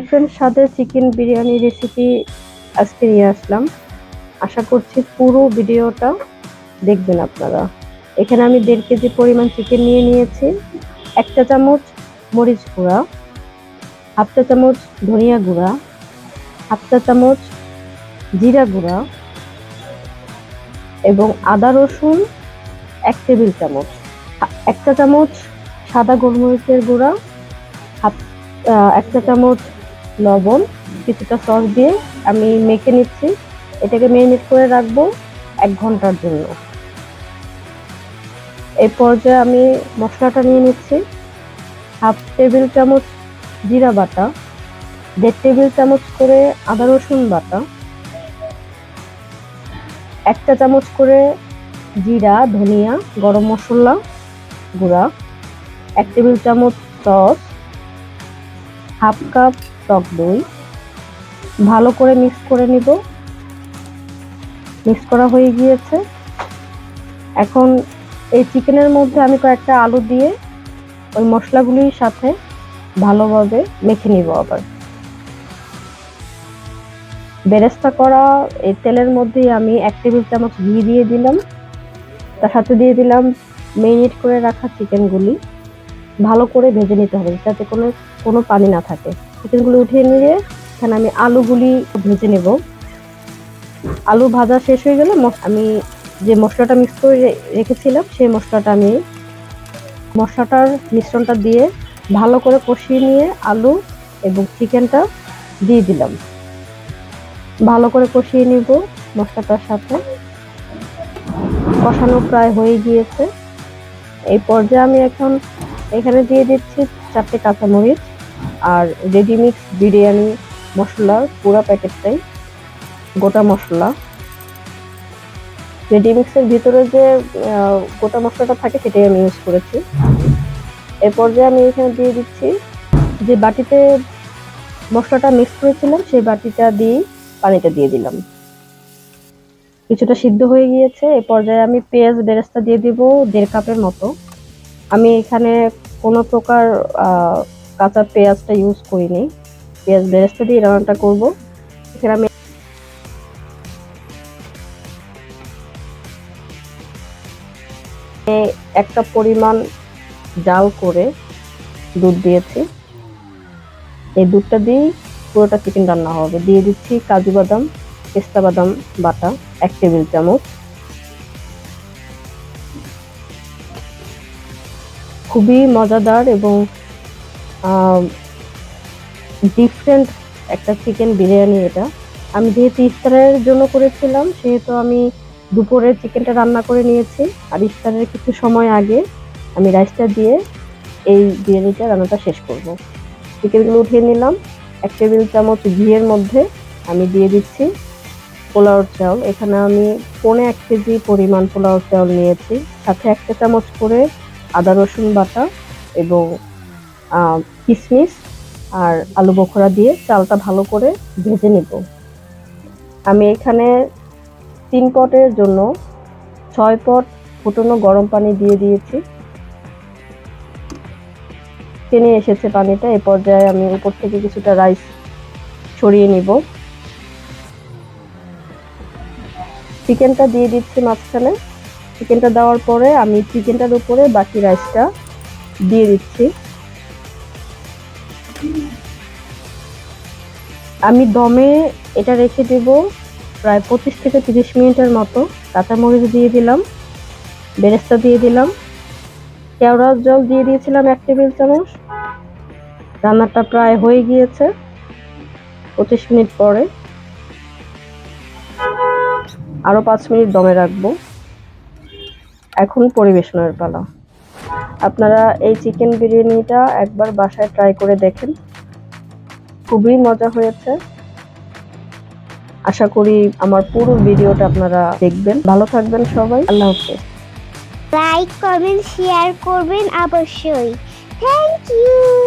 Different স্বাদের chicken biryani recipe আজকে নিয়ে আসলাম। আশা করছি পুরো ভিডিওটা দেখবেন আপনারা। এখানে আমি দেড় কেজি পরিমাণ চিকেন নিয়ে নিয়েছি একটা চামচ মরিচ গুঁড়া, হাফ চা চামচ ধনিয়া গুঁড়া, হাফ চা চামচ জিরা গুঁড়া এবং আদা রসুন এক টেবিল চামচ। একটা চামচ সাদা গোলমরিচের গুঁড়া, হাফ একটা চামচ লবণ, কিছুটা সস দিয়ে আমি মেখে নিচ্ছি। এটাকে মেরিনেট করে রাখব এক ঘণ্টার জন্য। এই পর্যায়ে আমি মশলাটা নিয়ে নিচ্ছি। হাফ টেবিল চামচ জিরা বাটা, দেড় টেবিল চামচ করে আদা রসুন বাটা একটা চামচ করে জিরা, ধনিয়া, গরম মশলা গুঁড়া, এক টেবিল চামচ সস, হাফ কাপ টক দই। ভালো করে মিক্স করে নিব। মিক্স করা হয়ে গিয়েছে। এখন এই চিকেনের মধ্যে আমি কয়েকটা আলু দিয়ে ওই মশলাগুলির সাথে ভালোভাবে মেখে নিব আবার। বেরেস্তা করা এই তেলের মধ্যেই আমি এক টেবিল চামচ ঘি দিয়ে দিলাম। তার সাথে দিয়ে দিলাম মেরিনেট করে রাখা চিকেনগুলি ভালো করে ভেজে নিতে হবে যাতে কোনো কোনো পানি না থাকে। চিকেনগুলো উঠিয়ে নিয়ে এখানে আমি আলুগুলি ভেজে নেব। আলু ভাজা শেষ হয়ে গেলে আমি যে মশলাটা মিক্স করে রেখেছিলাম, সেই মশলাটা আমি মশলাটার মিশ্রণটা দিয়ে ভালো করে কষিয়ে নিয়ে আলু এবং চিকেনটা দিয়ে দিলাম। ভালো করে কষিয়ে নিব মশলাটার সাথে। কষানো প্রায় হয়ে গিয়েছে। এই পর্যায়ে আমি এখন এখানে দিয়ে দিচ্ছি চারটে কাঁচামরিচ। আর রেডিমিক্স বিরিয়ানি, মশলা, পুরো প্যাকেটটাই, গোটা মশলা। রেডিমিক্সের ভিতরে যে গোটা মশলাটা থাকে, সেটাই আমি ইউজ করেছি। এর পর্যায়ে আমি এখানে দিয়ে দিচ্ছি, যে বাটিতে মশলাটা মিক্স করেছিলাম, সেই বাটিটা দিয়ে পানিটা দিয়ে দিলাম। কিছুটা সিদ্ধ হয়ে গিয়েছে এই পর্যায়ে আমি পেঁয়াজ বেরেস্তা দিয়ে দিব দেড় কাপের মতো। আমি এখানে কোনো প্রকার কাঁচা পেঁয়াজটা ইউজ করিনি। পেঁয়াজ বেরেস্তা দিয়ে রান্নাটা করব। এখানে আমি এ এক কাপ পরিমাণ জাল করে দুধ দিয়েছি। এই দুধটা দিয়েই পুরোটা চিকেন রান্না হবে। দিয়ে দিচ্ছি কাজু বাদাম, পেস্তা বাদাম বাটা, এক টেবিল চামচ। খুবই মজাদার এবং ডিফারেন্ট একটা চিকেন বিরিয়ানি এটা। আমি যেহেতু ইফতারের জন্য করেছিলাম, সেহেতু আমি দুপুরে চিকেনটা রান্না করে নিয়েছি। আর ইফতারের কিছু সময় আগে আমি রাইসটা দিয়ে এই বিরিয়ানিটা রান্নাটা শেষ করব। চিকেনগুলো উঠিয়ে নিলাম। এক টেবিল চামচ ঘিয়ের মধ্যে আমি দিয়ে দিচ্ছি পোলাওর চাউল এখানে আমি পৌনে এক কেজি পরিমাণ পোলাওর চাউল নিয়েছি। সাথে একটা চামচ করে আদা রসুন বাটা এবং কিশমিশ আর আলু বখরা দিয়ে চালটা ভালো করে ভেজে নিব। আমি এখানে তিন পটের জন্য ছয় পট ফুটনো গরম পানি দিয়ে দিয়েছি। টেনে এসেছে পানিটা, এ পর্যায়ে আমি উপর থেকে কিছুটা রাইস ছড়িয়ে নিব। চিকেনটা দিয়ে দিচ্ছি মাঝখানে। চিকেনটা দেওয়ার পরে আমি চিকেনটার উপরে বাকি রাইসটা দিয়ে দিচ্ছি। আমি দমে এটা রেখে দেব প্রায় পঁচিশ থেকে তিরিশ মিনিটের মতো। কাঁচামরিচ দিয়ে দিলাম, বেরেস্তা দিয়ে দিলাম, কেওড়ার জল দিয়ে দিয়েছিলাম এক টেবিল চামচ। রান্নাটা প্রায় হয়ে গিয়েছে পঁচিশ মিনিট পরে। আরও পাঁচ মিনিট দমে রাখব। এখন পরিবেশনের পালা। আপনারা এই চিকেন বিরিয়ানিটা একবার বাসায় ট্রাই করে দেখেন। খুবই মজা হয়েছে। আশা করি আমার পুরো ভিডিওটা আপনারা দেখবেন। ভালো থাকবেন সবাই। আল্লাহ হাফেজ। লাইক কমেন্ট শেয়ার করবেন অবশ্যই। Thank you